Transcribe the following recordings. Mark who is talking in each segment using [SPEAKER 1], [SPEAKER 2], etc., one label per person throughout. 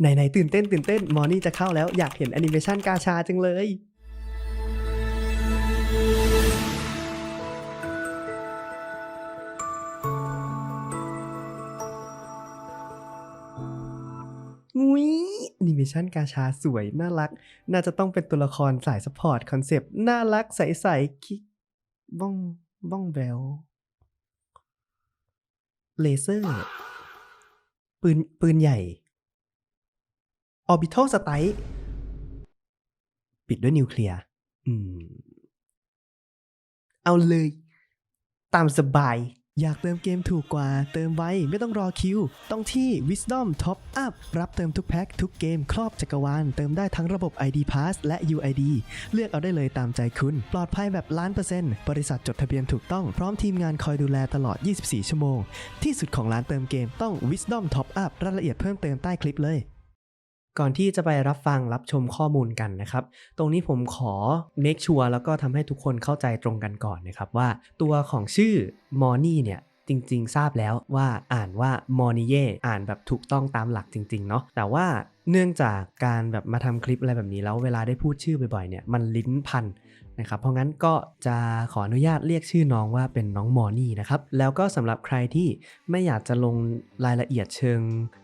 [SPEAKER 1] ไหนๆตื่นเต้นตื่นเต้นมอนี่จะเข้าแล้วอยากเห็นแอนิเมชันกาชาจังเลย งุ้ยแอนิเมชันกาชาสวย น่ารัก น่าจะต้องเป็นตัวละครสายสปอร์ตคอนเซปต์น่ารักใสๆคิกบ้องบ้องแบลเลเซอร์ ปืนปืนใหญ่ ออร์บิทัลสไตปิดด้วยนิวเคลียร์อืม เอาเลย ตามสบาย อยากเติมเกมถูกกว่าเติมไวไม่ต้องรอคิว ต้องที่ Wisdom Top Up รับเติมทุกแพ็คทุกเกม ครอบจักรวาล เติมได้ทั้งระบบ ID Pass และ UID เลือกเอาได้เลยตามใจคุณ ปลอดภัยแบบล้านเปอร์เซ็นต์บริษัทจดทะเบียนถูกต้องพร้อมทีมงานคอยดูแลตลอด 24 ชั่วโมง ที่สุดของร้านเติมเกมต้อง Wisdom Top Up รายละเอียดเพิ่มเติมใต้คลิปเลย ก่อนที่จะไปรับฟังรับชมข้อมูลกันนะครับ ตรงนี้ผมขอ make sure แล้วก็ทำให้ทุกคนเข้าใจตรงกันก่อนนะครับว่า ตัวของชื่อมอนี่เนี่ยจริงๆ ทราบแล้วว่าอ่านว่ามอนิเยอ่านแบบถูกต้องตามหลักจริง ๆ เนาะแต่ว่าเนื่องจากการแบบมาทำคลิปอะไรแบบนี้แล้วเวลาได้พูดชื่อบ่อยๆเนี่ยมันลิ้นพันนะครับเพราะงั้นก็จะขออนุญาตเรียกชื่อน้องว่าเป็นน้องมอนี่นะครับแล้วก็สำหรับใครที่ไม่อยากจะลงรายละเอียดเชิง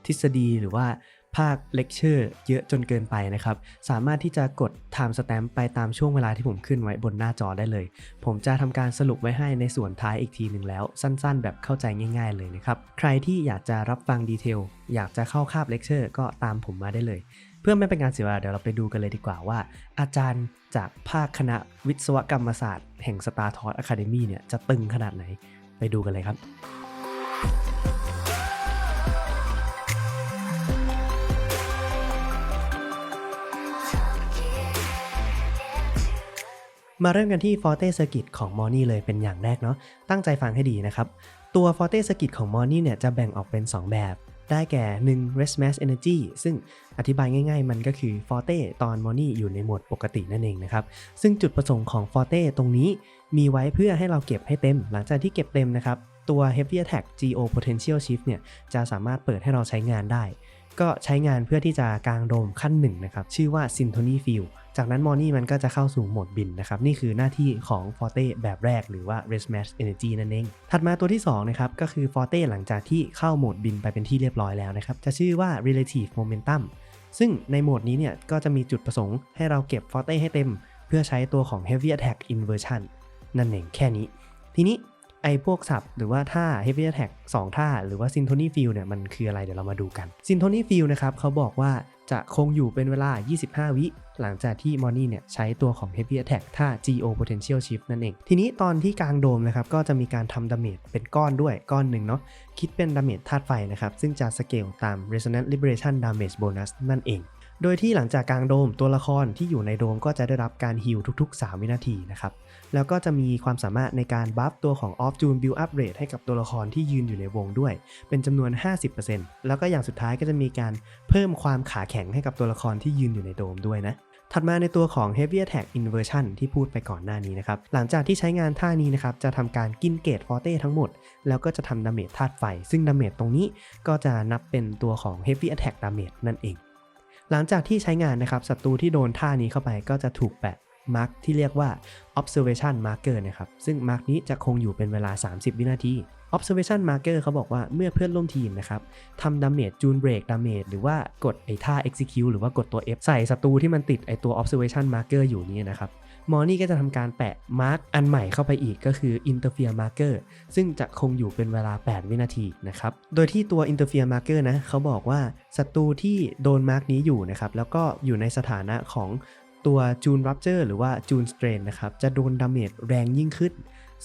[SPEAKER 1] ทฤษฎีหรือว่า ภาคเลคเชอร์เยอะจนเกินไปนะครับ สามารถที่จะกด time stamp ไปตามช่วงเวลาที่ผมขึ้นไว้บนหน้าจอได้เลย ผมจะทำการสรุปไว้ให้ในส่วนท้ายอีกทีหนึ่งแล้ว สั้นๆ แบบเข้าใจง่าย ๆ เลยนะครับ ใครที่อยากจะรับฟังดีเทลอยากจะเข้าคาบเลคเชอร์ก็ตามผมมาได้เลย เพื่อไม่เป็นการเสียเวลาเดี๋ยวเราไปดูกันเลยดีกว่าว่า อาจารย์จากภาคคณะวิศวกรรมศาสตร์ แห่ง Star t o s Academy เนี่ยจะตึงขนาดไหนไปดูกันเลยครับ มาเริ่มกันที่ Forte Circuit ของ m o n y เลยเป็นอย่างแรกเนาะตั้งใจฟังให้ดีนะครับ ตัว Forte Circuit ของ m o n y เนี่ยจะแบ่งออกเป็น 2 แบบ ได้แก่ 1 Rest Mass Energy ซึ่งอธิบายง่ายๆ มันก็คือ Forte ตอน m o n y อยู่ในโหมดปกตินั่นเองนะครับ ซึ่งจุดประสงค์ของ Forte ตรงนี้ มีไว้เพื่อให้เราเก็บให้เต็ม หลังจากที่เก็บเต็มนะครับตัว Heavy Attack geo Potential Shift เนี่ยจะสามารถเปิดให้เราใช้งานได้ ก็ใช้งานเพื่อที่จะกางโดมขั้นหนึ่งนะครับ ชื่อว่า Symphony Field จากนั้นมอนี่มันก็จะเข้าสู่โหมดบินนะครับ นี่คือหน้าที่ของ Forte แบบแรกหรือว่า r e s Mass Energy นั่นเอง ถัดมาตัวที่2นะครับก็คือ Forte หลังจากที่เข้าโหมดบินไปเป็นที่เรียบร้อยแล้วนะครับ จะชื่อว่า Relative Momentum ซึ่งในโหมดนี้เนี่ยก็จะมีจุดประสงค์ให้เราเก็บ Forte ให้เต็ม เพื่อใช้ตัวของ Heavy Attack Inversion นั่นเองแค่นี้ ทีนี้ ไอ้พวกศัพท์หรือว่าท่า Heavy Attack 2 ท่า หรือว่า Symphony Field เนี่ยมันคืออะไรเดี๋ยวเรามาดูกัน Symphony Field นะครับเขาบอกว่าจะคงอยู่เป็นเวลา 25 วิ หลังจากที่มอนี่เนี่ยใช้ตัวของ Heavy Attack ท่า GO Potential Shift นั่นเอง ทีนี้ตอนที่กลางโดมนะครับ ก็จะมีการทำดาเมจเป็นก้อนด้วยก้อนหนึ่งเนาะ คิดเป็นดาเมจธาตุไฟนะครับ ซึ่งจะสเกลตาม Resonance Liberation Damage Bonus นั่นเอง โดยที่หลังจากกลางโดมตัวละครที่อยู่ในโดมก็จะได้รับการฮิลทุกๆ 3 วินาทีนะครับ แล้วก็จะมีความสามารถในการบัฟตัวของ Off June Build Up Rate ให้กับตัวละครที่ยืนอยู่ในวงด้วย เป็นจำนวน 50%แล้วก็อย่างสุดท้ายก็จะมีการเพิ่มความขาแข็งให้กับตัวละครที่ยืนอยู่ในโดมด้วยนะถัดมาในตัวของ Heavy Attack Inversion ที่พูดไปก่อนหน้านี้นะครับ หลังจากที่ใช้งานท่านี้นะครับ จะทำการกินเกตฟอร์เต้ทั้งหมด แล้วก็จะทำดาเมจธาตุไฟ ซึ่งดาเมจตรงนี้ก็จะนับเป็นตัวของ Heavy Attack Damage นั่นเอง หลังจากที่ใช้งานนะครับศัตรูที่โดนท่านี้เข้าไปก็จะถูกแปะมาร์กที่เรียกว่า observation marker นะครับ ซึ่งมาร์กนี้จะคงอยู่เป็นเวลา 30 วินาที observation marker เขาบอกว่าเมื่อเพื่อนร่วมทีมนะครับทำ damage june break damage หรือว่ากดไอ้ท่า execute หรือว่ากดตัว F ใส่ศัตรูที่มันติดไอ้ตัว observation marker อยู่นี้นะครับ มอนี่ก็จะทำการแปะมาร์กอันใหม่เข้าไปอีกก็คือ interfere marker ซึ่งจะคงอยู่เป็นเวลา 8 วินาทีนะครับ โดยที่ตัว interfere marker นะเขาบอกว่าศัตรูที่โดนมาร์กนี้อยู่นะครับ แล้วก็อยู่ในสถานะของตัว June Rupture หรือว่า June Strain นะครับ จะโดนดาเมจแรงยิ่งขึ้น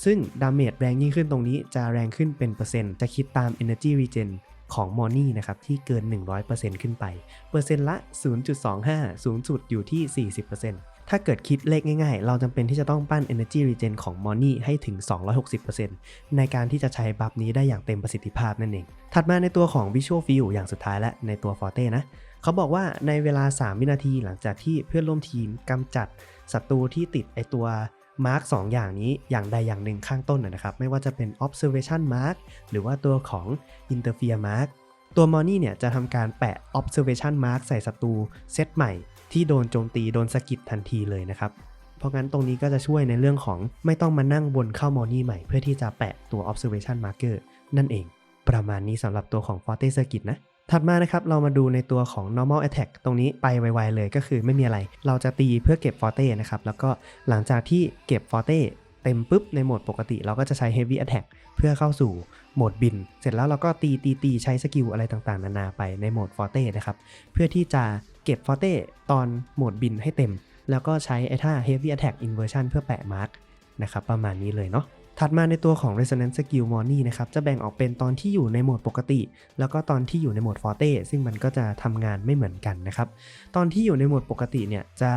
[SPEAKER 1] ซึ่งดาเมจแรงยิ่งขึ้นตรงนี้จะแรงขึ้นเป็นเปอร์เซ็นต์ จะคิดตาม Energy Regen ของมอนี่นะครับ ที่เกิน 100%ขึ้นไป เปอร์เซ็นต์ละ 0.25 สูงสุดอยู่ที่ 40% ถ้าเกิดคิดเลขง่ายๆ เราจำเป็นที่จะต้องปั้น Energy Regen ของมอนี่ให้ถึง 260%ในการที่จะใช้บัฟนี้ได้อย่างเต็มประสิทธิภาพนั่นเอง ถัดมาในตัวของ Visual Field อย่างสุดท้ายและในตัว Forte นะ เขาบอกว่าในเวลา 3 วินาทีหลังจากที่เพื่อนร่วมทีมกำจัดศัตรูที่ติดไอตัวมาร์ก2อย่างนี้อย่างใดอย่างหนึ่งข้างต้นนะครับ ไม่ว่าจะเป็น observation mark หรือว่าตัวของ interfere mark ตัวมอนี่เนี่ยจะทำการแปะ observation mark ใส่ศัตรูเซตใหม่ ที่โดนโจมตีโดนสะกิดทันทีเลยนะครับเพราะงั้นตรงนี้ก็จะช่วยในเรื่องของไม่ต้องมานั่งวนเข้ามอนี่ใหม่เพื่อที่จะแปะตัว observation marker นั่นเอง ประมาณนี้สำหรับตัวของ Forte Circuit นะ ถัดมานะครับ เรามาดูในตัวของ normal attack ตรงนี้ไปไวๆเลยก็คือไม่มีอะไร เราจะตีเพื่อเก็บ Forte นะครับ แล้วก็หลังจากที่เก็บ Forte เต็มปุ๊บในโหมดปกติ เราก็จะใช้ heavy attack เพื่อเข้าสู่โหมดบิน เสร็จแล้วเราก็ตีตีตีใช้สกิลอะไรต่างๆ นานาไปในโหมด Forte นะครับ เพื่อที่จะ ก็บ Forte ตอนโหมดบินให้เต็ม แล้วก็ใช้ไอ้ท่า heavy attack inversion เพื่อแปะมาร์กนะครับประมาณนี้เลยเนาะถัดมาในตัวของ Resonance Skill m o n y นะครับจะแบ่งออกเป็นตอนที่อยู่ในโหมดปกติ แล้วก็ตอนที่อยู่ในโหมด Forte ซึ่งมันก็จะทำงานไม่เหมือนกันนะครับตอนที่อยู่ในโหมดปกติเนี่ยจะ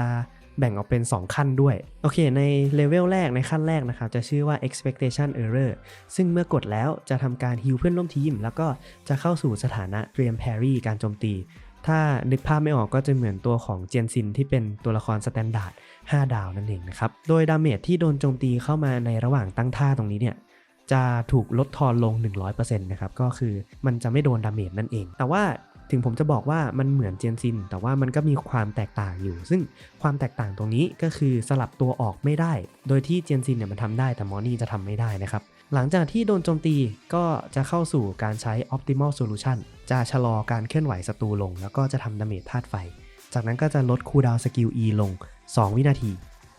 [SPEAKER 1] แบ่งออกเป็น 2 ขั้นด้วย โอเค ในเลเวลแรกในขั้นแรกนะครับ จะชื่อว่า expectation error ซึ่งเมื่อกดแล้วจะทำการฮิวเพื่อนร่วมทีม แล้วก็จะเข้าสู่สถานะเตรียม parry การโจมตี ถ้านึกภาพไม่ออกก็จะเหมือนตัวของเจนซินที่เป็นตัวละครสแตนดาร์ด5ดาวนั่นเองนะครับ โดยดาเมจที่โดนโจมตีเข้ามาในระหว่างตั้งท่าตรงนี้เนี่ยจะถูกลดทอนลง 100%นะครับ ก็คือมันจะไม่โดนดาเมจนั่นเอง แต่ว่าถึงผมจะบอกว่ามันเหมือนเจนซิน แต่ว่ามันก็มีความแตกต่างอยู่ ซึ่งความแตกต่างตรงนี้ก็คือสลับตัวออกไม่ได้ โดยที่เจนซินเนี่ยมันทำได้แต่มอนี่จะทำไม่ได้นะครับ หลังจากที่โดนโจมตีก็จะเข้าสู่การใช้ optimal solution จะชะลอการเคลื่อนไหวศัตรูลง แล้วก็จะทำดาเมจธาตุไฟ จากนั้นก็จะลดคูดาวสกิล E ลง 2 วินาที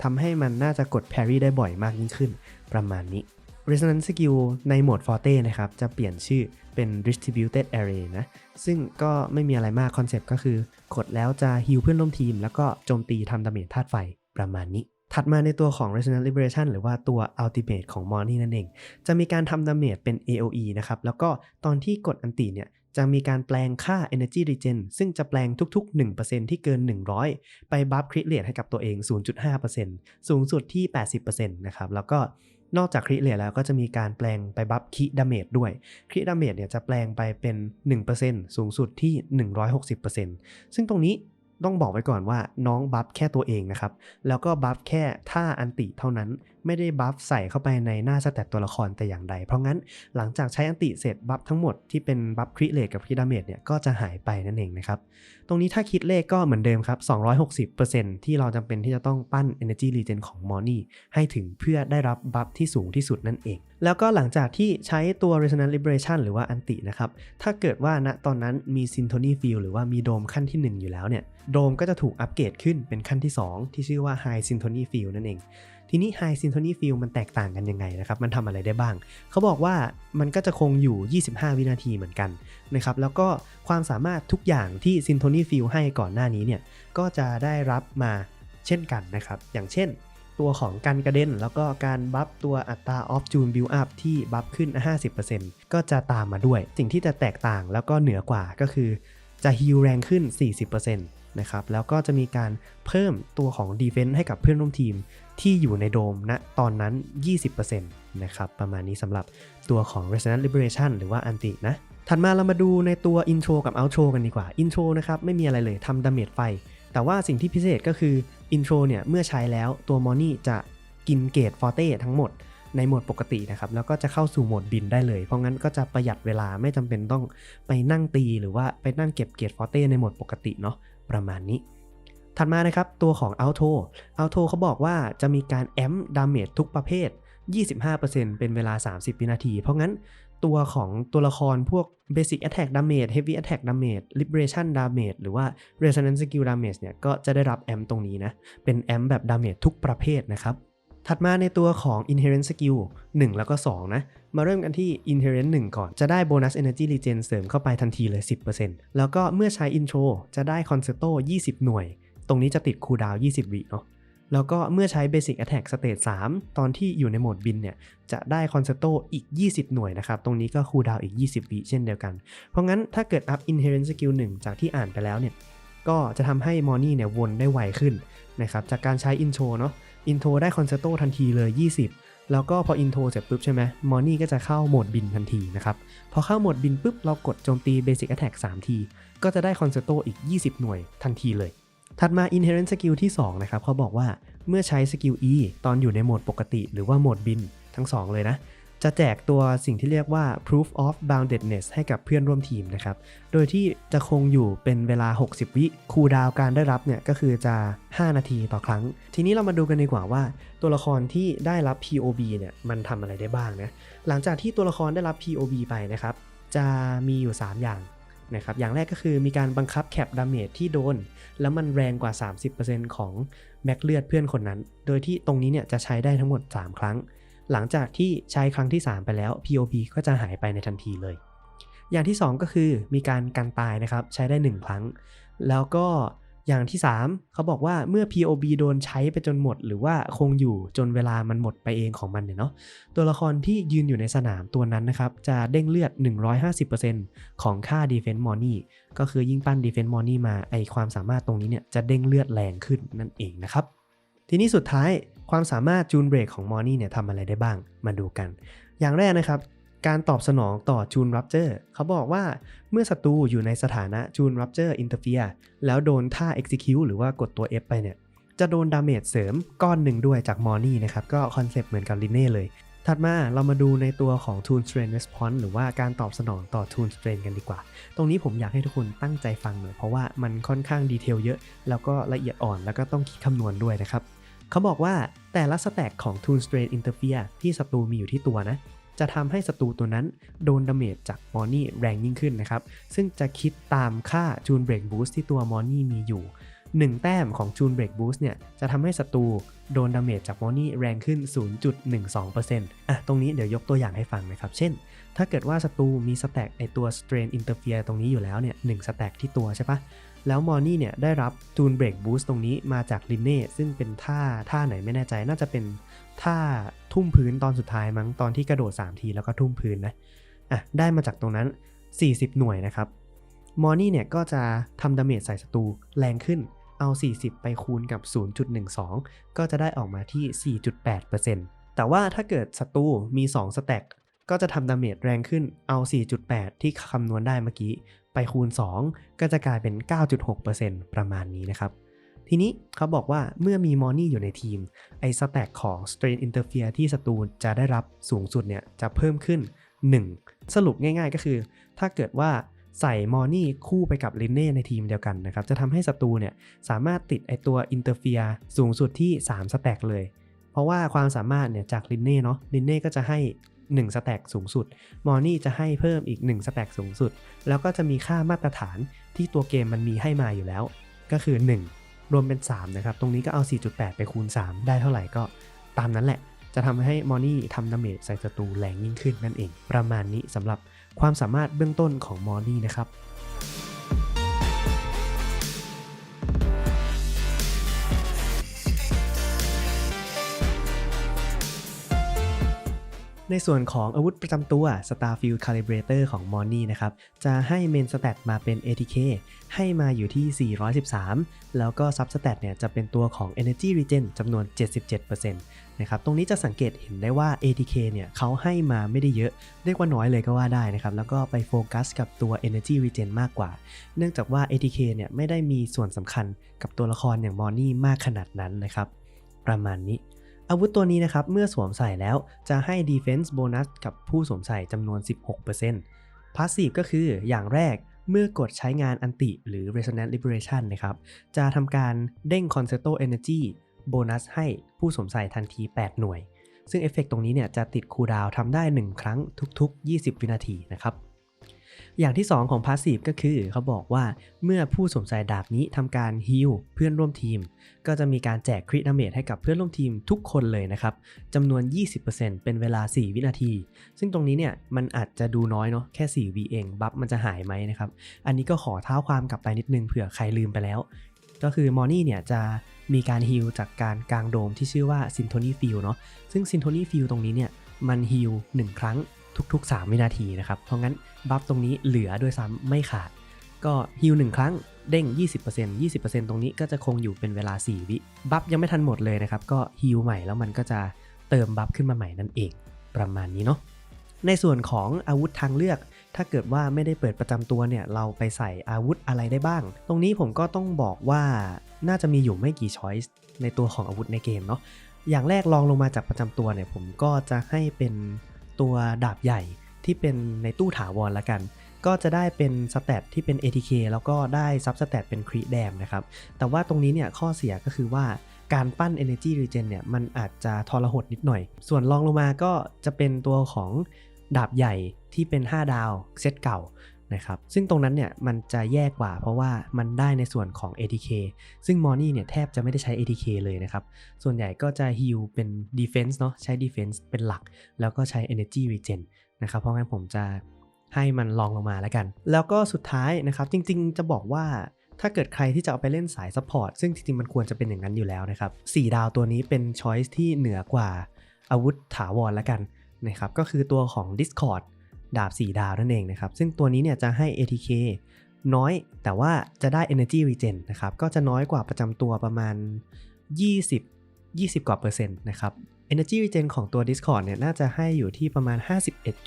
[SPEAKER 1] ทำให้มันน่าจะกด parry ได้บ่อยมากยิ่งขึ้น ประมาณนี้ Resonance Skill ในโหมด Forte นะครับ จะเปลี่ยนชื่อเป็น Distributed Array นะ ซึ่งก็ไม่มีอะไรมากคอนเซปต์ก็คือ กดแล้วจะฮิลเพื่อนร่วมทีม แล้วก็โจมตีทำดาเมจธาตุไฟประมาณนี้ ถัดมาในตัวของ Resonance Liberation หรือว่าตัว Ultimate ของ m o n y นั่นเอง จะมีการทำดาเมจเป็น AOE นะครับ แล้วก็ตอนที่กดอันติเนี่ย จะมีการแปลงค่า Energy Regen ซึ่งจะแปลงทุกๆ 1%ที่เกิน 100 ไปบัฟคริเรทให้กับตัวเอง 0.5%สูงสุดที่ 80%นะครับ แล้วก็นอกจากคริเรทแล้วก็จะมีการแปลงไปบัฟคิดาเมจด้วยคิดาเมจเนี่ยจะแปลงไปเป็น 1%สูงสุดที่ 160%ซึ่งตรงนี้ต้องบอกไว้ก่อนว่าน้องบัฟแค่ตัวเองนะครับ แล้วก็บัฟแค่ท่าอันติเท่านั้น ไม่ได้บัฟใส่เข้าไปในหน้าสแตตตัวละครแต่อย่างใด เพราะงั้นหลังจากใช้อันติเสร็จบัฟทั้งหมดที่เป็นบัฟคริเลตกับคริดาเมจเนี่ยก็จะหายไปนั่นเองนะครับ ตรงนี้ถ้าคิดเลขก็เหมือนเดิมครับ 260%ที่เราจำเป็นที่จะต้องปั้น Energy Regen ของ m o n y ให้ถึงเพื่อได้รับบัฟที่สูงที่สุดนั่นเอง แล้วก็หลังจากที่ใช้ตัว Resonance Liberation หรือว่าอันตินะครับ ถ้าเกิดว่าณตอนนั้นมี Symphony Field หรือว่ามีโดมขั้นที่ 1 อยู่แล้วเนี่ย โดมก็จะถูกอัปเกรดขึ้นเป็นขั้นที่ 2 ที่ชื่อว่า High Symphony Field นั่นเอง ทีนี้ High Symphony Field มันแตกต่างกันยังไงนะครับ มันทำอะไรได้บ้าง เขาบอกว่ามันก็จะคงอยู่ 25 วินาทีเหมือนกันนะครับ แล้วก็ความสามารถทุกอย่างที่ Symphony Field ให้ก่อนหน้านี้เนี่ย ก็จะได้รับมาเช่นกันนะครับ อย่างเช่น ตัวของการกระเด็น แล้วก็การบัฟตัวอัตรา off June build up ที่บัฟขึ้น 50%ก็จะตามมาด้วย สิ่งที่จะแตกต่างแล้วก็เหนือกว่าก็คือ จะฮิลแรงขึ้น 40%นะครับแล้วก็จะมีการเพิ่มตัวของ Defense ให้กับเพื่อนร่วมทีมที่อยู่ในโดมณนะตอนนั้น 20%นะครับประมาณนี้สำหรับตัวของ Resonance Liberation หรือว่าอันตินะถัดมาเรามาดูในตัว Intro กับ Outro กันดีกว่า Intro นะครับไม่มีอะไรเลยทำดาเมจไฟ แต่ว่าสิ่งที่พิเศษก็คือ Intro เนี่ยเมื่อใช้แล้วตัวมอนี่จะกินเกรดฟอร์เต้ทั้งหมด ในโหมดปกตินะครับ แล้วก็จะเข้าสู่โหมดบินได้เลย เพราะงั้นก็จะประหยัดเวลาไม่จำเป็นต้องไปนั่งตีหรือว่าไปนั่งเก็บเกรดฟอเต้ในโหมดปกติเนาะประมาณนี้ ถัดมานะครับ ตัวของ Auto Auto เขาบอกว่าจะมีการแอมดาเมจทุกประเภท 25%เป็นเวลา 30 วินาที เพราะงั้นตัวของตัวละครพวก Basic Attack Damage Heavy Attack Damage Liberation Damage หรือว่า Resonance Skill Damage เนี่ยก็จะได้รับแอมตรงนี้นะ เป็นแอมแบบ Damage ทุกประเภทนะครับ ถัดมาในตัวของ Inherent Skill 1 แล้วก็ 2 นะ มาเริ่มกันที่ Inherent 1 ก่อน จะได้ Bonus Energy Regen เสริมเข้าไปทันทีเลย 10%แล้วก็เมื่อใช้ Intro จะได้ Concerto 20 หน่วย ตรงนี้จะติดคูลดาวน์20 วิเนาะแล้วก็เมื่อใช้ Basic Attack Stage 3 ตอนที่อยู่ในโหมดบินเนี่ย จะได้ Concerto อีก 20 หน่วยนะครับ ตรงนี้ก็คูลดาวน์อีก 20 วิเช่นเดียวกัน เพราะงั้นถ้าเกิดอัพ Inherent Skill 1 จากที่อ่านไปแล้วเนี่ย ก็จะทำให้มอนี่เนี่ยวนได้ไวขึ้นนะครับ จากการใช้ Intro เนาะ อินโทรได้ Concerto ทันทีเลย 20 แล้วก็พออินโทรเสร็จปุ๊บใช่ไหมมอนี่ก็จะเข้าโหมดบินทันทีนะครับ พอเข้าโหมดบินปุ๊บ เรากดโจมตี Basic Attack 3 ที ก็จะได้ Concerto อีก 20 หน่วยทันทีเลย ถัดมา Inherent Skill ที่ 2 นะครับเขาบอกว่าเมื่อใช้สกิล E ตอนอยู่ในโหมดปกติ หรือว่าโหมดบินทั้ง 2 เลยนะ จะแจกตัวสิ่งที่เรียกว่า proof of boundedness ให้กับเพื่อนร่วมทีมนะครับ โดยที่จะคงอยู่เป็นเวลา 60 วิคูดาวการได้รับเนี่ยก็คือจะ 5 นาทีต่อครั้ง ทีนี้เรามาดูกันดีกว่าว่า ตัวละครที่ได้รับ POB เนี่ยมันทำอะไรได้บ้างนะ หลังจากที่ตัวละครได้รับ POB ไปนะครับ จะมีอยู่ 3 อย่างนะครับอย่างแรกก็คือมีการบังคับแคปดาเมจที่โดน แล้วมันแรงกว่า 30%ของแม็กเลือดเพื่อนคนนั้น โดยที่ตรงนี้เนี่ยจะใช้ได้ทั้งหมด 3 ครั้ง หลังจากที่ใช้ครั้งที่ 3 ไปแล้ว POB ก็จะหายไปในทันทีเลย อย่างที่ 2 ก็คือมีการกันตายนะครับ ใช้ได้ 1 ครั้ง แล้วก็อย่างที่ 3 เขาบอกว่าเมื่อ POB โดนใช้ไปจนหมด หรือว่าคงอยู่จนเวลามันหมดไปเองของมันเนี่ยเนาะตัวละครที่ยืนอยู่ในสนามตัวนั้นนะครับ จะเด้งเลือด 150%ของค่า Defense Money ก็คือยิ่งปั้น Defense Money มาไอความสามารถตรงนี้เนี่ยจะเด้งเลือดแรงขึ้นนั่นเองนะครับ ทีนี้สุดท้าย ความสามารถจูนเบรกของมอร์นี่เนี่ยทำอะไรได้บ้างมาดูกัน อย่างแรกนะครับ การตอบสนองต่อจูนรับเจอร์เขาบอกว่าเมื่อศัตรูอยู่ในสถานะจูนรับเจอร์อินเตอร์เฟียแล้วโดนท่า execute หรือว่ากดตัว F ไปเนี่ยจะโดนดาเมจเสริมก้อนหนึ่งด้วยจากมอร์นี่นะครับ ก็คอนเซปต์เหมือนกับลิเน่เลย ถัดมาเรามาดูในตัวของ Toon Strain Response หรือว่าการตอบสนองต่อ Toon Strain กันดีกว่า ตรงนี้ผมอยากให้ทุกคนตั้งใจฟังหน่อยเพราะว่ามันค่อนข้างดีเทลเยอะ แล้วก็ละเอียดอ่อนแล้วก็ต้องคิดคำนวณด้วยนะครับ เขาบอกว่าแต่ละสแต็กของ Toon Strain Interfere ที่ศัตรูมีอยู่ที่ตัวนะ จะทำให้ศัตรูตัวนั้นโดนดาเมจจากมอนี่แรงยิ่งขึ้นนะครับ ซึ่งจะคิดตามค่า June Break Boost ที่ตัวมอนี่มีอยู่ 1 แต้มของ June Break Boost เนี่ยจะทำให้ศัตรูโดนดาเมจจากมอนี่แรงขึ้น 0.12%อะตรงนี้เดี๋ยวยกตัวอย่างให้ฟังนะครับ เช่น ถ้าเกิดว่าศัตรูมีสแต็กไอตัว Strain Interfere ตรงนี้อยู่แล้วเนี่ยหสแต็กที่ตัวใช่ปะ แล้วมอร์นี่เนี่ยได้รับ June Break Boost ตรงนี้มาจากลินเน่ซึ่งเป็นท่าท่าไหนไม่แน่ใจน่าจะเป็นท่าทุ่มพื้นตอนสุดท้ายมั้งตอนที่กระโดด 3 ทีแล้วก็ทุ่มพื้นนะอะได้มาจากตรงนั้น 40 หน่วยนะครับมอร์นี่เนี่ยก็จะทำดาเมจใส่ศัตรูแรงขึ้นเอา 40 ไปคูณกับ 0.12 ก็จะได้ออกมาที่ 4.8%แต่ว่าถ้าเกิดศัตรูมี 2 สแต็กก็จะทำดาเมจแรงขึ้นเอา 4.8 ที่คำนวณได้เมื่อกี้ ไปคูณ 2 ก็จะกลายเป็น 9.6%ประมาณนี้นะครับ ทีนี้เขาบอกว่าเมื่อมีมอนี่อยู่ในทีม ไอ้สแต็กของ Strain Interfere ที่ศัตรูจะได้รับสูงสุดเนี่ยจะเพิ่มขึ้น 1 สรุปง่ายๆก็คือ ถ้าเกิดว่าใส่มอนี่คู่ไปกับลินเน่ในทีมเดียวกันนะครับ จะทำให้ศัตรูเนี่ยสามารถติดไอตัว Interfere สูงสุดที่ 3 สแต็กเลย เพราะว่าความสามารถเนี่ยจากลินเน่เนาะลินเน่ก็จะให้ 1สแต็กสูงสุด มอนี่จะให้เพิ่มอีก1สแต็กสูงสุด แล้วก็จะมีค่ามาตรฐานที่ตัวเกมมันมีให้มาอยู่แล้ว ก็คือ 1 รวมเป็น 3 นะครับ ตรงนี้ก็เอา 4.8 ไปคูณ 3 ได้เท่าไหร่ก็ตามนั้นแหละ จะทำให้มอนี่ทำดาเมจใส่ศัตรูแรงยิ่งขึ้นนั่นเอง ประมาณนี้สำหรับความสามารถเบื้องต้นของมอนี่นะครับ ในส่วนของอาวุธประจำตัว Starfield Calibrator ของ m o n นี่นะครับ จะให้เมนสเตตมาเป็น ATK ให้มาอยู่ที่ 413 แล้วก็ Sub Stat เนี่ยจะเป็นตัวของ Energy Regen จำนวน 77%นะครับ ตรงนี้จะสังเกตเห็นได้ว่า ATK เนี่ยเขาให้มาไม่ได้เยอะ เรียกว่าน้อยเลยก็ว่าได้นะครับ แล้วก็ไปโฟกัสกับตัว Energy Regen มากกว่า เนื่องจากว่า ATK เนี่ยไม่ได้มีส่วนสำคัญกับตัวละครอย่าง m o n นี่มากขนาดนั้นนะครับ ประมาณนี้ อาวุธตัวนี้นะครับเมื่อสวมใส่แล้วจะให้ Defense Bonus กับผู้สวมใส่จำนวน 16% Passive ก็คืออย่างแรกเมื่อกดใช้งานอันติหรือ Resonant Liberation นะครับจะทำการเด้ง Concerto Energy โบนัสให้ผู้สวมใส่ทันที 8 หน่วย ซึ่งเอฟเฟกตรงนี้เนี่ยจะติดคูลดาวทำได้ 1 ครั้งทุก ๆ 20 วินาทีนะครับ อย่างที่ 2 ของ Passive ก็คือเขาบอกว่าเมื่อผู้สวมใส่ดาบนี้ทำการฮิลเพื่อนร่วมทีม ก็จะมีการแจกคริดาเมจให้กับเพื่อนร่วมทีมทุกคนเลยนะครับจำนวน 20%เป็นเวลา 4 วินาที ซึ่งตรงนี้เนี่ยมันอาจจะดูน้อยเนาะแค่ 4 วิเอง บัฟมันจะหายไหมนะครับ อันนี้ก็ขอเท้าความกลับไปนิดนึงเผื่อใครลืมไปแล้ว ก็คือมอนี่เนี่ยจะมีการฮิลจากการกลางโดมที่ชื่อว่า Symphony Field เนาะซึ่ง Symphony Field ตรงนี้เนี่ยมันฮิล1ครั้ง ทุก ๆ 3 วินาทีนะครับ เพราะงั้นบัฟตรงนี้เหลือด้วยซ้ำไม่ขาด ก็ฮิล1ครั้งเด้ง 20% 20%ตรงนี้ก็จะคงอยู่เป็นเวลา 4 วิบัฟยังไม่ทันหมดเลยนะครับ ก็ฮิลใหม่แล้วมันก็จะเติมบัฟขึ้นมาใหม่นั่นเองประมาณนี้เนาะในส่วนของอาวุธทางเลือก ถ้าเกิดว่าไม่ได้เปิดประจำตัวเนี่ย เราไปใส่อาวุธอะไรได้บ้าง ตรงนี้ผมก็ต้องบอกว่าน่าจะมีอยู่ไม่กี่ช้อยส์ในตัวของอาวุธในเกมเนาะอย่างแรกลองลงมาจากประจำตัวเนี่ย ผมก็จะให้เป็น ตัวดาบใหญ่ที่เป็นในตู้ถาวรละกัน ก็จะได้เป็นสเตตที่เป็น ATK แล้วก็ได้ซับสเตตเป็นครีแดมนะครับ แต่ว่าตรงนี้เนี่ยข้อเสียก็คือว่าการปั้น Energy Regen เนี่ยมันอาจจะทรหดนิดหน่อย ส่วนรองลงมาก็จะเป็นตัวของดาบใหญ่ที่เป็น 5 ดาวเซตเก่า นะครับ ซึ่งตรงนั้นเนี่ยมันจะแย่กว่า เพราะว่ามันได้ในส่วนของ ATK ซึ่งมอนี่เนี่ยแทบจะไม่ได้ใช้ ATK เลยนะครับ ส่วนใหญ่ก็จะ heal เป็น defense เนาะใช้ defense เป็นหลัก แล้วก็ใช้ energy regen นะครับ เพราะงั้นผมจะให้มันลองลงมาแล้วกัน แล้วก็สุดท้ายนะครับ จริงๆ จะบอกว่าถ้าเกิดใครที่จะเอาไปเล่นสาย support ซึ่งจริงๆ มันควรจะเป็นอย่างนั้นอยู่แล้วนะครับ4ดาวตัวนี้เป็น choice ที่เหนือกว่าอาวุธถาวรแล้วกันนะครับก็คือตัวของ discord ดาบ 4 ดาวนั่นเองนะครับ ซึ่งตัวนี้เนี่ยจะให้ ATK น้อยแต่ว่าจะได้ energy regen นะครับ ก็จะน้อยกว่าประจำตัวประมาณ 20 20 กว่าเปอร์เซ็นต์นะครับ Energy Regen ของตัว Discord เนี่ยน่าจะให้อยู่ที่ประมาณ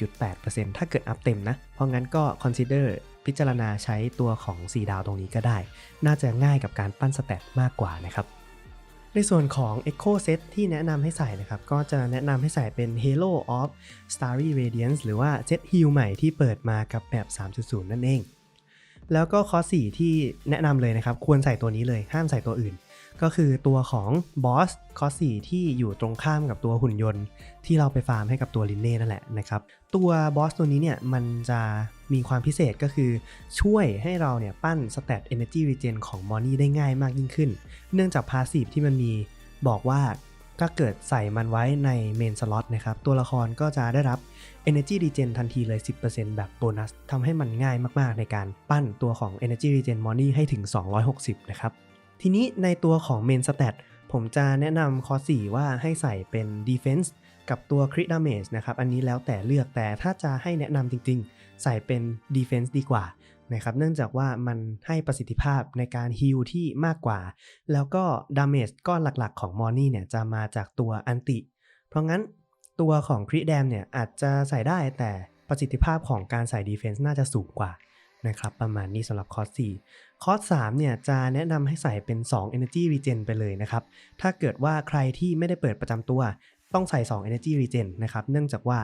[SPEAKER 1] 51.8%ถ้าเกิดอัพเต็มนะ เพราะงั้นก็ consider พิจารณาใช้ตัวของ 4 ดาวตรงนี้ก็ได้ น่าจะง่ายกับการปั้นสเตตมากกว่านะครับ ในส่วนของ Echo Set ที่แนะนำให้ใส่นะครับ ก็จะแนะนำให้ใส่เป็น Halo of Starry Radiance หรือว่าเซตฮิลใหม่ที่เปิดมากับแบบ 3.0 นั่นเอง แล้วก็คอร์ส4ที่แนะนำเลยนะครับ ควรใส่ตัวนี้เลย ห้ามใส่ตัวอื่น ก็คือตัวของบอสคอร์ส4ที่อยู่ตรงข้ามกับตัวหุ่นยนต์ ที่เราไปฟาร์มให้กับตัวลินเน่นั่นแหละนะครับ ตัวบอสตัวนี้เนี่ยมันจะมีความพิเศษก็คือช่วยให้เราเนี่ยปั้นสเตต Energy Regen ของมอนี่ได้ง่ายมากยิ่งขึ้น เนื่องจากพาสีฟที่มันมีบอกว่าถ้าเกิดใส่มันไว้ในเมนสล็อตนะครับ ตัวละครก็จะได้รับ Energy Regen ทันทีเลย 10%แบบโบนัสทำให้มันง่ายมากๆในการปั้นตัวของ Energy Regen m o n e y ให้ถึง 260 นะครับ ทีนี้ในตัวของ Main Stat ผมจะแนะนำคอส4ว่าให้ใส่เป็น Defense กับตัว Crit Damage นะครับ อันนี้แล้วแต่เลือกแต่ถ้าจะให้แนะนำจริงๆ ใส่เป็น Defense ดีกว่านะครับ เนื่องจากว่ามันให้ประสิทธิภาพในการฮิลที่มากกว่า แล้วก็ Damage ก้อนหลักๆ ของ m o n e y เนี่ยจะมาจากตัวอันติ เพราะงั้นตัวของคริแดมเนี่ยอาจจะใส่ได้แต่ประสิทธิภาพของการใส่ดีเฟนซ์น่าจะสูงกว่านะครับประมาณนี้สำหรับคอร์ส4 คอร์ส3เนี่ยจะแนะนำให้ใส่เป็น 2 Energy Regen ไปเลยนะครับ ถ้าเกิดว่าใครที่ไม่ได้เปิดประจำตัว ต้องใส่ 2 Energy Regen นะครับ เนื่องจากว่า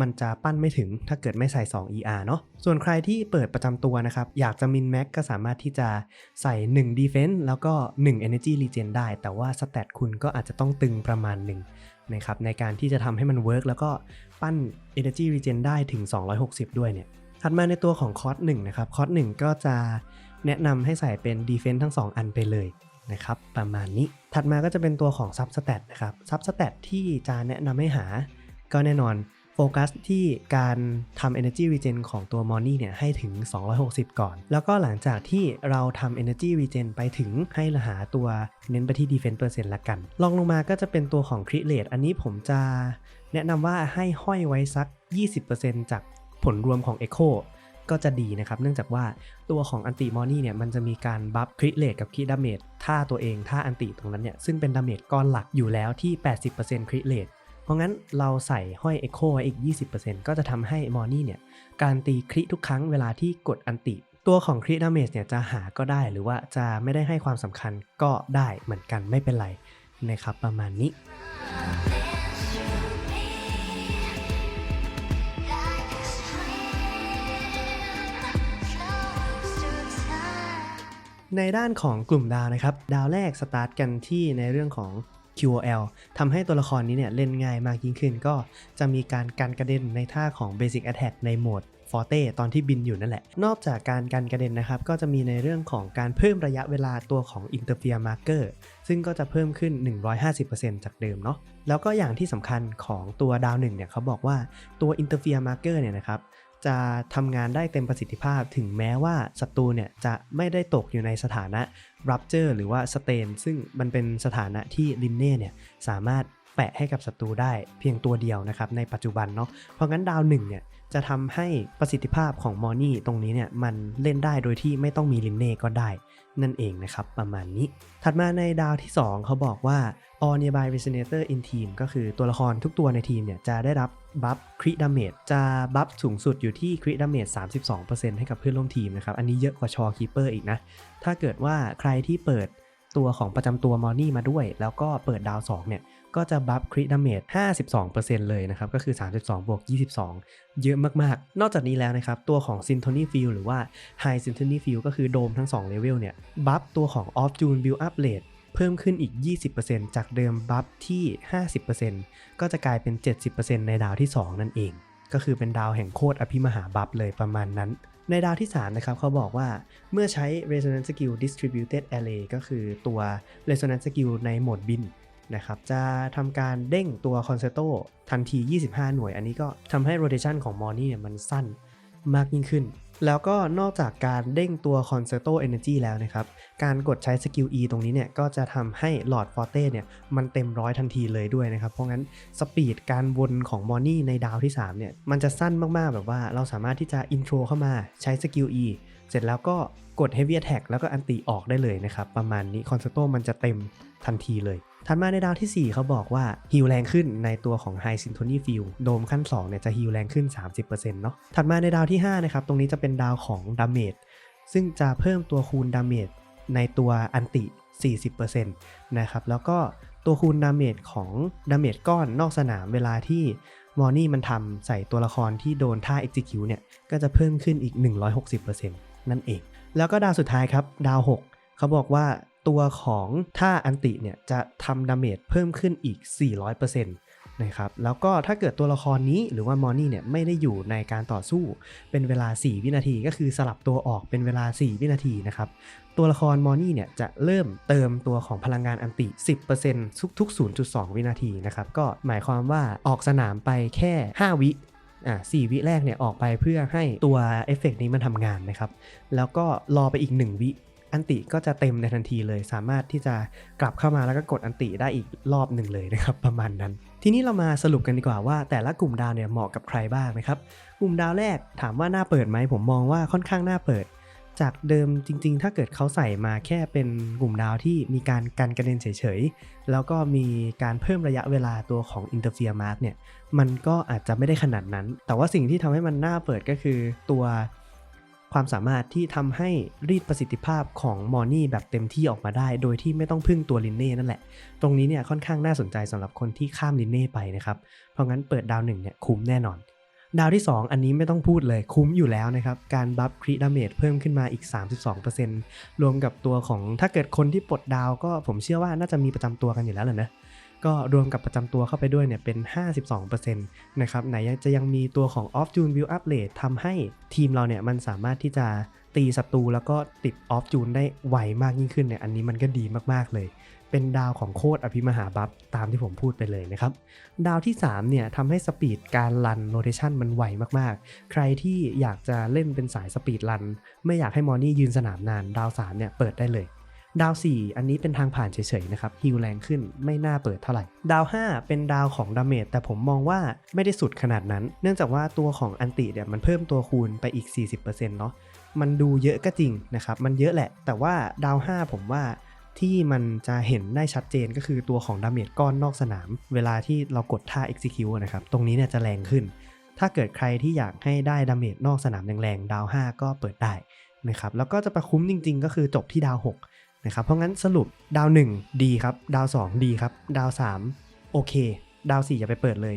[SPEAKER 1] มันจะปั้นไม่ถึงถ้าเกิดไม่ใส่ 2 ER เนาะ ส่วนใครที่เปิดประจำตัวนะครับ อยากจะมินแม็กก็สามารถที่จะใส่ 1 Defense แล้วก็ 1 Energy Regen ได้ แต่ว่าสเตตคุณก็อาจจะต้องตึงประมาณหนึ่งนะครับในการที่จะทำให้มันเวิร์กแล้วก็ปั้น Energy Regen ได้ถึง 260 ด้วยเนี่ย ถัดมาในตัวของคอร์ส1นะครับ คอร์ส1ก็จะ แนะนำให้ใส่เป็น Defense ทั้ง 2 อันไปเลยนะครับประมาณนี้ถัดมาก็จะเป็นตัวของ Substat นะครับ Substat ที่จะแนะนำให้หา ก็แน่นอนโฟกัสที่การทำ Energy Regen ของตัว m o n y เนี่ยให้ถึง 260 ก่อน แล้วก็หลังจากที่เราทำ Energy Regen ไปถึงให้หาตัวเน้นไปที่ Defense เปอร์เซ็นต์ละกันลองลงมาก็จะเป็นตัวของ Crit Rate อันนี้ผมจะแนะนำว่าให้ห้อยไว้สัก 20%จากผลรวมของ Echo ก็จะดีนะครับ เนื่องจากว่าตัวของอันติมอนี่เนี่ยมันจะมีการบัฟคริเลตกับคีดาเมจท่าตัวเองท่าอันติตรงนั้นเนี่ยซึ่งเป็นดาเมจก้อนหลักอยู่แล้วที่ 80%คริเลตเพราะงั้นเราใส่ห้อย Echo ไว้อีก 20%ก็จะทำให้มอนี่เนี่ยการตีคริทุกครั้งเวลาที่กดอันติ ตัวของคริดาเมจเนี่ยจะหาก็ได้หรือว่าจะไม่ได้ให้ความสำคัญก็ได้เหมือนกันไม่เป็นไรนะครับประมาณนี้ ในด้านของกลุ่มดาวนะครับ ดาวแรกสตาร์ทกันที่ในเรื่องของ QOL ทำให้ตัวละครนี้เนี่ยเล่นง่ายมากยิ่งขึ้น ก็จะมีการกันกระเด็นในท่าของ Basic Attack ในโหมด Forte ตอนที่บินอยู่นั่นแหละ นอกจากการกันกระเด็นนะครับ ก็จะมีในเรื่องของการเพิ่มระยะเวลาตัวของ Interfere Marker ซึ่งก็จะเพิ่มขึ้น 150%จากเดิมเนาะ แล้วก็อย่างที่สำคัญของตัวดาวหนึ่งเนี่ยเขาบอกว่าตัว Interfere Marker เนี่ยนะครับ จะทำงานได้เต็มประสิทธิภาพ ถึงแม้ว่าศัตรูเนี่ยจะไม่ได้ตกอยู่ในสถานะรับเจอหรือว่าสเตนซึ่งมันเป็นสถานะที่ลินเน่เนี่ยสามารถแปะให้กับศัตรูได้เพียงตัวเดียวนะครับในปัจจุบันเนาะเพราะงั้นดาวหนึ่งเนี่ยจะทำให้ประสิทธิภาพของมอนี่ตรงนี้เนี่ยมันเล่นได้โดยที่ไม่ต้องมีลินเน่ก็ได้ นั่นเองนะครับ ประมาณนี้ ถัดมาในดาวที่ 2 เขาบอกว่า all nearby resonator in team ก็คือตัวละครทุกตัวในทีมเนี่ยจะได้รับบัฟคริดาเมจจะบัฟสูงสุดอยู่ที่คริดาเมจ32%ให้กับเพื่อนร่วมทีมนะครับ อันนี้เยอะกว่าชอคีเปอร์อีกนะ ถ้าเกิดว่าใครที่เปิด ตัวของประจำตัวมอนี่มาด้วย แล้วก็เปิดดาว2เนี่ยก็จะบัฟคริดาเมจ52%เลยนะครับ ก็คือ 32 บวก 22 เยอะมากๆ นอกจากนี้แล้วนะครับ ตัวของ Symphony Field หรือว่า High Symphony Field ก็คือโดมทั้ง2เลเวลเนี่ยบัฟตัวของ Off June Build Up Rate เพิ่มขึ้นอีก 20%จากเดิมบัฟที่ 50%ก็จะกลายเป็น 70%ในดาวที่ 2 นั่นเอง ก็คือเป็นดาวแห่งโคตรอภิมหาบัฟเลยประมาณนั้น ในดาวที่ 3 นะครับเขาบอกว่าเมื่อใช้ Resonance Skill Distributed Array ก็คือตัว Resonance Skill ในโหมดบินนะครับจะทำการเด้งตัว Concerto ทันที 25 หน่วย อันนี้ก็ทำให้ rotation ของ m o n y เนี่ยมันสั้นมากยิ่งขึ้น แล้วก็นอกจากการเด้งตัว Concerto Energy แล้วนะครับ การกดใช้สกิล E ตรงนี้เนี่ยก็จะทำให้หลอดฟอร์เต้เนี่ยมันเต็มร้อยทันทีเลยด้วยนะครับ เพราะงั้นสปีดการวนของมอนี่ในดาวที่3เนี่ยมันจะสั้นมากๆแบบว่าเราสามารถที่จะอินโทรเข้ามาใช้สกิล E เสร็จแล้วก็กด Heavy Attack แล้วก็อันติออกได้เลยนะครับ ประมาณนี้คอนเซโตมันจะเต็มทันทีเลย ถัดมาในดาวที่ 4 เขาบอกว่าฮิลแรงขึ้นในตัวของ High Symphony Field โดมขั้น2เนี่ยจะฮิลแรงขึ้น 30%เนาะถัดมาในดาวที่5นะครับตรงนี้จะเป็นดาวของดาเมจซึ่งจะเพิ่มตัวคูณดาเมจในตัวอันติ 40%นะครับแล้วก็ตัวคูณดาเมจของดาเมจก้อนนอกสนามเวลาที่มอร์นี่มันทำใส่ตัวละครที่โดนท่า execute เนี่ยก็จะเพิ่มขึ้นอีก 160%นั่นเอง แล้วก็ดาวสุดท้ายครับดาว 6 เขาบอกว่า ตัวของท่าอันติเนี่ยจะทำดาเมจเพิ่มขึ้นอีก 400%นะครับแล้วก็ถ้าเกิดตัวละครนี้หรือว่ามอร์นี่เนี่ยไม่ได้อยู่ในการต่อสู้เป็นเวลา 4 วินาทีก็คือสลับตัวออกเป็นเวลา 4 วินาทีนะครับตัวละครมอร์นี่เนี่ยจะเริ่มเติมตัวของพลังงานอันติ 10%ทุกๆ0.2 วินาทีนะครับก็หมายความว่าออกสนามไปแค่ 5 วิอ่า4วิแรกเนี่ยออกไปเพื่อให้ตัวเอฟเฟกต์นี้มันทำงานนะครับแล้วก็รอไปอีก 1 วิ อันติก็จะเต็มในทันทีเลย สามารถที่จะกลับเข้ามาแล้วก็กดอันติได้อีกรอบหนึ่งเลยนะครับประมาณนั้น ทีนี้เรามาสรุปกันดีกว่าว่า แต่ละกลุ่มดาวเนี่ยเหมาะกับใครบ้างนะครับกลุ่มดาวแรกถามว่าน่าเปิดไหมผมมองว่าค่อนข้างน่าเปิด จากเดิมจริง ๆ ถ้าเกิดเขาใส่มาแค่เป็นกลุ่มดาวที่มีการกันกระเด็นเฉยๆแล้วก็มีการเพิ่มระยะเวลาตัวของ Interfere Mark เนี่ยมันก็อาจจะไม่ได้ขนาดนั้น แต่ว่าสิ่งที่ทำให้มันน่าเปิดก็คือตัว ความสามารถที่ทำให้รีดประสิทธิภาพของมอร์นี่แบบเต็มที่ออกมาได้ โดยที่ไม่ต้องพึ่งตัวลินเน่นั่นแหละ ตรงนี้เนี่ยค่อนข้างน่าสนใจสำหรับคนที่ข้ามลินเน่ไปนะครับ เพราะงั้นเปิดดาวหนึ่งเนี่ยคุ้มแน่นอน ดาวที่ 2 อันนี้ไม่ต้องพูดเลยคุ้มอยู่แล้วนะครับ การบัฟคริดาเมจเพิ่มขึ้นมาอีก 32%รวมกับตัวของถ้าเกิดคนที่ปลดดาวก็ผมเชื่อว่าน่าจะมีประจำตัวกันอยู่แล้วแหละนะ ก็รวมกับประจำตัวเข้าไปด้วยเนี่ยเป็น 52%นะครับไหนจะยังมีตัวของ Off June Build Up Rate ทำให้ทีมเราเนี่ยมันสามารถที่จะตีศัตรูแล้วก็ติด Off June ได้ไวมากยิ่งขึ้นเนี่ยอันนี้มันก็ดีมากๆเลย เป็นดาวของโคตรอภิมหาบัฟตามที่ผมพูดไปเลยนะครับ ดาวที่ 3 เนี่ยทำให้สปีดการรันโรเทชันมันไวมากๆ ใครที่อยากจะเล่นเป็นสายสปีดรัน ไม่อยากให้มอนี่ยืนสนามนานดาว 3 เนี่ยเปิดได้เลย ดาว 4 อันนี้เป็นทางผ่านเฉยๆนะครับฮิลแรงขึ้นไม่น่าเปิดเท่าไหร่ ดาว 5 เป็นดาวของดาเมจแต่ผมมองว่าไม่ได้สุดขนาดนั้น เนื่องจากว่าตัวของอันติเนี่ยมันเพิ่มตัวคูณไปอีก 40%เนาะมันดูเยอะก็จริงนะครับ มันเยอะแหละ แต่ว่าดาว 5 ผมว่าที่มันจะเห็นได้ชัดเจนก็คือตัวของดาเมจก้อนนอกสนาม เวลาที่เรากดท่า execute นะครับ ตรงนี้เนี่ยจะแรงขึ้น ถ้าเกิดใครที่อยากให้ได้ดาเมจนอกสนามแรงๆ ดาว 5 ก็เปิดได้นะครับ แล้วก็จะประคุ้มจริงๆ ก็คือจบที่ดาว 6 นะครับเพราะงั้นสรุปดาว 1 ดีครับ ดาว 2 ดีครับ ดาว 3 โอเค ดาว 4 อย่าไปเปิดเลย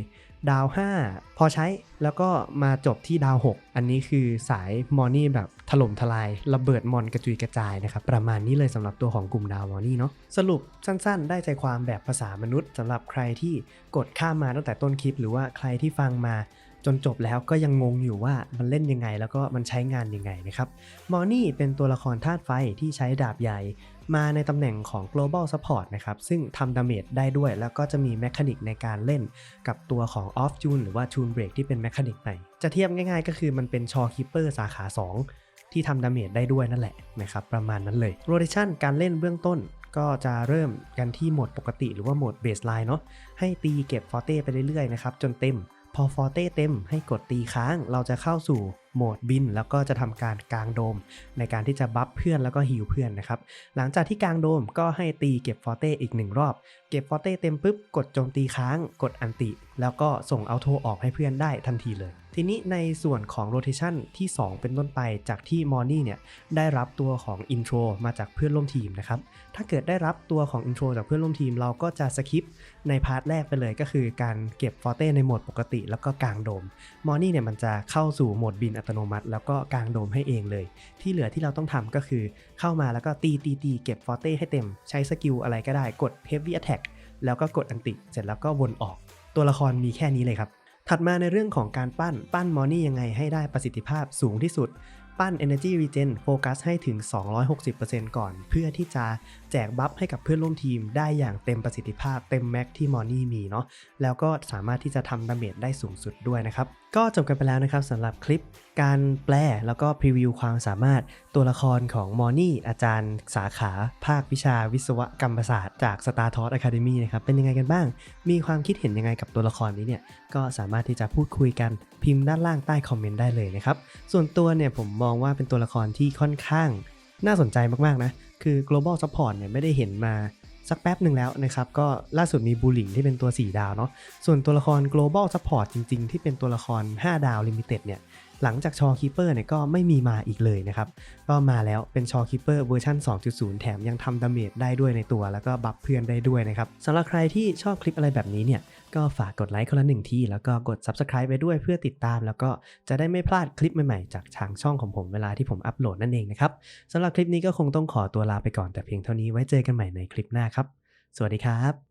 [SPEAKER 1] ดาว 5 พอใช้แล้วก็มาจบที่ดาว 6 อันนี้คือสายมอนี่แบบถล่มทลายระเบิดมอนกระจุยกระจายนะครับ ประมาณนี้เลยสำหรับตัวของกลุ่มดาวมอนี่เนาะสรุปสั้นๆ ได้ใจความแบบภาษามนุษย์สำหรับใครที่กดข้ามมาตั้งแต่ต้นคลิป หรือว่าใครที่ฟังมาจนจบแล้วก็ยังงงอยู่ว่ามันเล่นยังไงแล้วก็มันใช้งานยังไงนะครับ มอนี่เป็นตัวละครธาตุไฟที่ใช้ดาบใหญ่ มาในตำแหน่งของ global support นะครับซึ่งทำดาเมจได้ด้วย แล้วก็จะมีแมคานิกในการเล่นกับตัวของ off tune หรือว่า tune break ที่เป็นแมคานิกใหม่จะเทียบง่ายๆ ก็คือมันเป็นชอคิปเปอร์สาขา 2 ที่ทำดาเมจได้ด้วยนั่นแหละนะครับประมาณนั้นเลย rotation การเล่นเบื้องต้นก็จะเริ่มกันที่โหมดปกติหรือว่าโหมด baseline เนาะให้ตีเก็บฟอเต้ไปเรื่อยๆนะครับจนเต็ม พอฟอร์เต้เต็มให้กดตีค้างเราจะเข้าสู่โหมดบิน แล้วก็จะทำการกางโดม ในการที่จะบัฟเพื่อนแล้วก็ฮิวเพื่อนนะครับ หลังจากที่กางโดมก็ให้ตีเก็บฟอร์เต้อีกหนึ่งรอบ เก็บฟอร์เต้เต็มปุ๊บกดโจมตีค้าง กดอันติ แล้วก็ส่งเอาโทออกให้เพื่อนได้ทันทีเลย ทีนี้ในส่วนของโรเ t ชันที่ 2 เป็นต้นไปจากที่มอร์นี่เนี่ยได้รับตัวของอินโทรมาจากเพื่อนร่วมทีมนะครับ ถ้าเกิดได้รับตัวของอินโทรจากเพื่อนร่วมทีมเราก็จะสคิปในพาร์ทแรกไปเลยก็คือการเก็บฟอร์เต้ในโหมดปกติ แล้วก็กางโดมมอร์นี่เนี่ยมันจะเข้าสู่โหมดบินอัตโนมัติ แล้วก็กางโดมให้เองเลย ที่เหลือที่เราต้องทำก็คือเข้ามาแล้วก็ตีตีตีเก็บฟอร์เต้ให้เต็ม ใช้สกิลอะไรก็ได้กด Heavy Attack แล้วก็กดอันติ เสร็จแล้วก็วนออก ตัวละครมีแค่นี้เลยครับ ถัดมาในเรื่องของการปั้นปั้นมอนี่ยังไงให้ได้ประสิทธิภาพสูงที่สุด ปั้น Energy Regen โฟกัสให้ถึง 260%ก่อน เพื่อที่จะแจกบัฟให้กับเพื่อนร่วมทีมได้อย่างเต็มประสิทธิภาพเต็มแม็กที่มอนี่มีเนาะแล้วก็สามารถที่จะทำดาเมจได้สูงสุดด้วยนะครับ ก็จบกันไปแล้วนะครับสำหรับคลิปการแปลแล้วก็พรีวิวความสามารถตัวละครของมอนี่อาจารย์สาขาภาควิชาวิศวกรรมศาสตร์จาก Star t o s Academy นะครับ เป็นยังไงกันบ้าง มีความคิดเห็นยังไงกับตัวละครนี้เนี่ย ก็สามารถที่จะพูดคุยกันพิมพ์ด้านล่างใต้คอมเมนต์ได้เลยนะครับ ส่วนตัวเนี่ยผมมองว่าเป็นตัวละครที่ค่อนข้างน่าสนใจมากๆนะ คือ global support เนี่ยไม่ได้เห็นมา สักแป๊บหนึ่งแล้วนะครับ ก็ล่าสุดมีบูลิงที่เป็นตัว 4 ดาวเนาะส่วนตัวละคร global support จริง ๆ ที่เป็นตัวละคร 5 ดาว limited เนี่ยหลังจากชอคีเปอร์เนี่ยก็ไม่มีมาอีกเลยนะครับ ก็มาแล้วเป็นชอคีเปอร์เวอร์ชัน2.0 แถมยังทำดาเมจได้ด้วยในตัว แล้วก็บัฟเพื่อนได้ด้วยนะครับสำหรับใครที่ชอบคลิปอะไรแบบนี้เนี่ย ก็ฝากกดไลค์คนละหนึ่งที่แล้วก็กด Subscribe ไปด้วยเพื่อติดตาม แล้วก็จะได้ไม่พลาดคลิปใหม่ๆ จากทางช่องของผมเวลาที่ผมอัปโหลดนั่นเองนะครับสำหรับคลิปนี้ก็คงต้องขอตัวลาไปก่อนแต่เพียงเท่านี้ไว้เจอกันใหม่ในคลิปหน้าครับ สวัสดีครับ